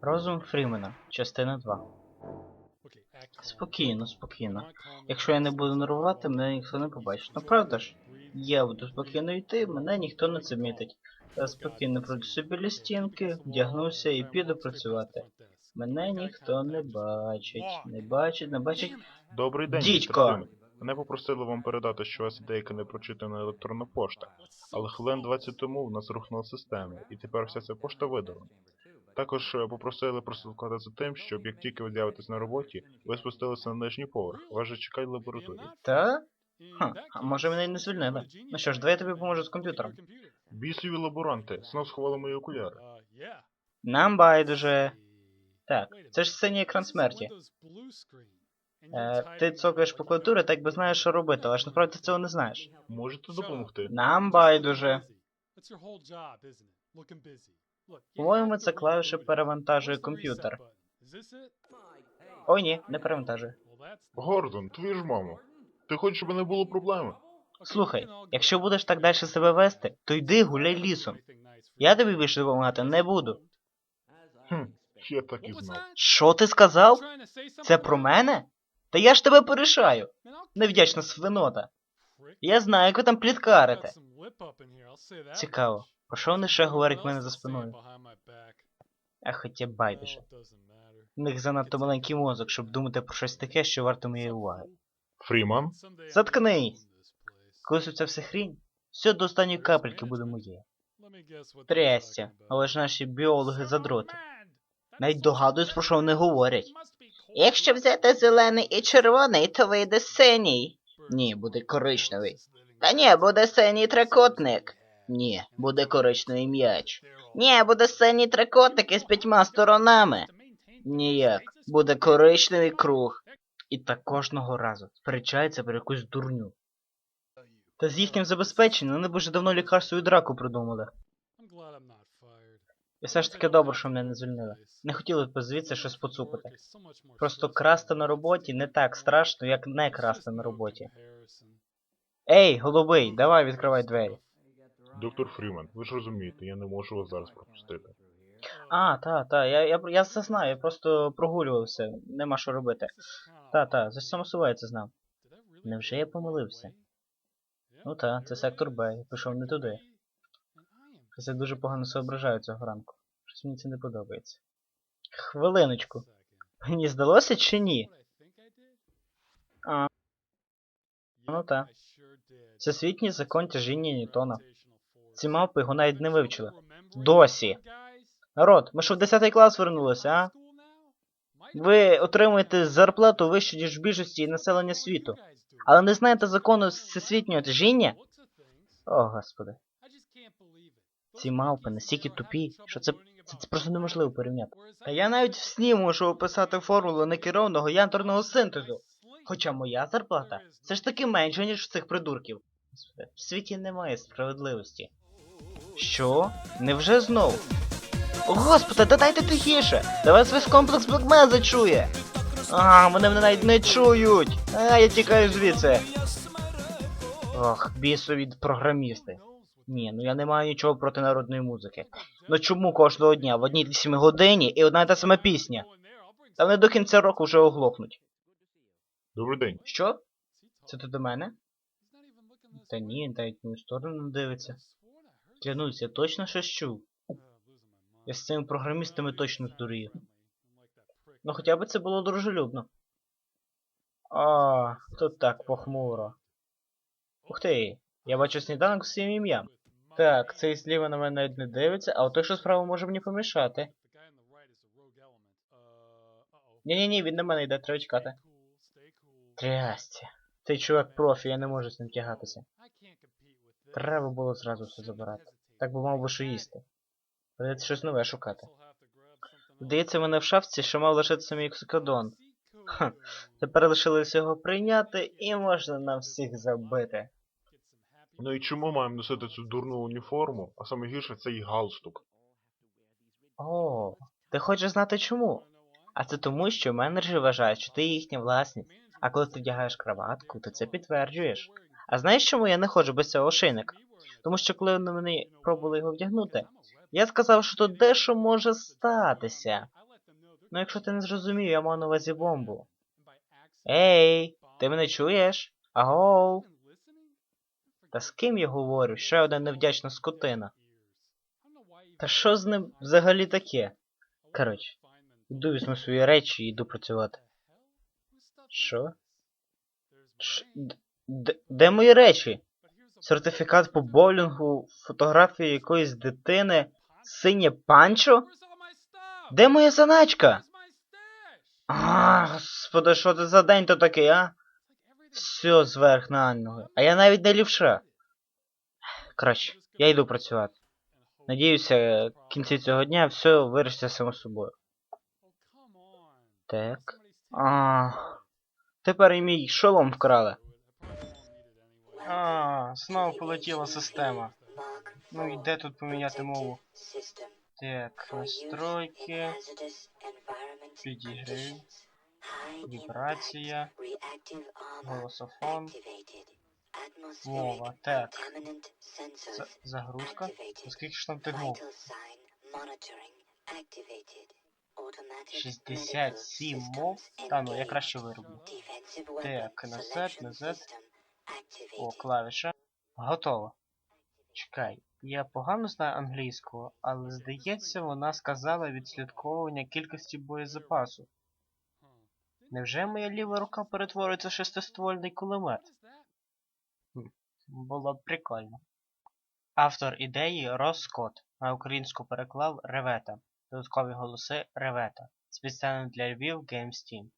Розум Фрімена, частина 2. Спокійно, спокійно. Якщо я не буду нервувати, мене ніхто не побачить. Ну правда ж? Я буду спокійно йти, мене ніхто не замітить. Я спокійно пройду собі біля стінки, вдягнуся і піду працювати. Мене ніхто не бачить. Не бачить, не бачить. Добрий день, Дідько! Мене попросили вам передати, що у вас деяка непрочитана електронна пошта. Але хвилин 20 тому в нас рухнула система, і тепер вся ця пошта видалена. Також е, попросили прослідкувати за тим, щоб як тільки ви з'явитесь на роботі, ви спустилися на нижній поверх. Вас же чекає лабораторія. Та? Ха, а може мене й не звільнили. Ну що ж, давай я тобі поможу з комп'ютером. Бісові лаборанти, знов сховали мої окуляри. Нам байдуже. Так, це ж синій екран смерті. Е, ти цокаєш по клавіатурі, так би знаєш, що робити, але ж насправді ти цього не знаєш. Можете допомогти? Нам байдуже. По-моєму, це клавіша перевантажує комп'ютер. Ой ні, не перевантажує. Гордон, твою ж маму. Ти хочеш, щоб не було проблеми? Слухай, якщо будеш так далі себе вести, то йди гуляй лісом. Я тобі більше допомагати не буду. Хм, я так і знав. Що ти сказав? Це про мене? Та я ж тебе порішаю. Невдячна свинота. Я знаю, як ви там пліткарите. Цікаво. Про що вони ще говорять мене за спиною? А хоча байдуже. У них занадто маленький мозок, щоб думати про щось таке, що варто моєї уваги. Фріман? Заткнись! Колись оця вся хрінь, все до останньої капельки буде моє. Трясся, але ж наші біологи задроти. Навіть догадуюсь, про що вони говорять. Якщо взяти зелений і червоний, то вийде синій. Ні, буде коричневий. Та ні, буде синій трикутник. Ні, буде коричневий м'яч. Ні, буде синій трикутник із п'ятьма сторонами. Ніяк, буде коричневий круг. І так кожного разу сперечається про якусь дурню. Та з їхнім забезпеченням вони б уже давно лікарство від раку придумали. І все ж таки добре, що мене не звільнили. Не хотіли б звідси щось поцупити. Просто красти на роботі не так страшно, як не красти на роботі. Ей, голубий, давай відкривай двері. Доктор Фріман, ви ж розумієте, я не можу вас зараз пропустити. А, та, та, я, я, я це знаю, я просто прогулювався, нема що робити. Та, та, за само собою це знав. Невже я помилився? Ну та, це сектор Б, я пішов не туди. Щось я дуже погано соображаю цього ранку. Щось мені це не подобається. Хвилиночку. Мені здалося чи ні? А. Ну та. Всесвітній закон тяжіння Ньютона. Ці мавпи його навіть не вивчили. Досі. Народ, ми що в 10 клас вернулися, а? Ви отримуєте зарплату вищу, ніж в більшості населення світу. Але не знаєте закону всесвітнього тяжіння? О, господи. Ці мавпи настільки тупі, що це, це, це просто неможливо порівняти. Та я навіть в сні можу описати формулу некерованого ядерного синтезу. Хоча моя зарплата все ж таки менша, ніж в цих придурків. В світі немає справедливості. Що? Невже знову? Господи, да дайте тихіше! Та вас весь комплекс Блекмеза чує! А, вони мене навіть не чують! А, я тікаю звідси. Ох, бісові програмісти. Ні, ну я не маю нічого проти народної музики. Ну чому кожного дня в одній та сімі годині і одна й та сама пісня? Та вони до кінця року вже оглохнуть. Добрий день. Що? Це ти до мене? Та ні, навіть в мою сторону не дивиться. Клянусь, я точно щось чув. Я з цими програмістами точно здурію. Ну хоча б це було дружелюбно. А, тут так похмуро. Ух ти, я бачу сніданок з своїм ім'ям. Так, цей зліва на мене навіть не дивиться, а от той, що справа може мені помішати. Ні-ні-ні, він на мене йде, треба чекати. Трясті. Цей чувак профі, я не можу з ним тягатися. Треба було зразу все забирати. Так би мав би що їсти. Придеться щось нове шукати. Здається, мене в шафці ще мав лишитися мій ксикодон. Тепер лишилося його прийняти і можна на всіх забити. Ну і чому маємо носити цю дурну уніформу, а саме гірше це і галстук? О, ти хочеш знати чому? А це тому, що менеджери вважають, що ти їхня власність. А коли ти вдягаєш краватку, ти це підтверджуєш. А знаєш чому я не ходжу без цього ошейника? Тому що коли вони мені пробували його вдягнути, Я сказав, що тут дещо може статися. Ну, якщо ти не зрозумів, я мав на увазі бомбу. Ей, ти мене чуєш? Агоу. Та з ким я говорю? Ще одна невдячна скотина. Та що з ним взагалі таке? Коротше, йду візьму свої речі і йду працювати. Що? Ш- д- Де мої речі? Сертифікат по боулінгу, фотографія якоїсь дитини, синє панчо? Де моя заначка? А, господи, що це за день то такий, а? Все зверх на ноги. А я навіть не лівша. Коротше, я йду працювати. Надіюся, в кінці цього дня все вирішиться само собою. Так. А, тепер і мій шолом вкрали. А, знову полетіла система. Ну і де тут поміняти мову? Так, настройки, підігрів, вібрація, голософон, мова. Так, за- загрузка. Скільки ж там мов? 67 мов. Та ну, я краще вироблю. Так, назад, назад. О, клавіша. Готово. Чекай, я погано знаю англійську, але здається, вона сказала відслідковування кількості боєзапасу. Невже моя ліва рука перетвориться в шестиствольний кулемет? Було б прикольно. Автор ідеї Рос Скотт, на українську переклав Ревета. Додаткові голоси Ревета. Спеціально для Львів Games Team.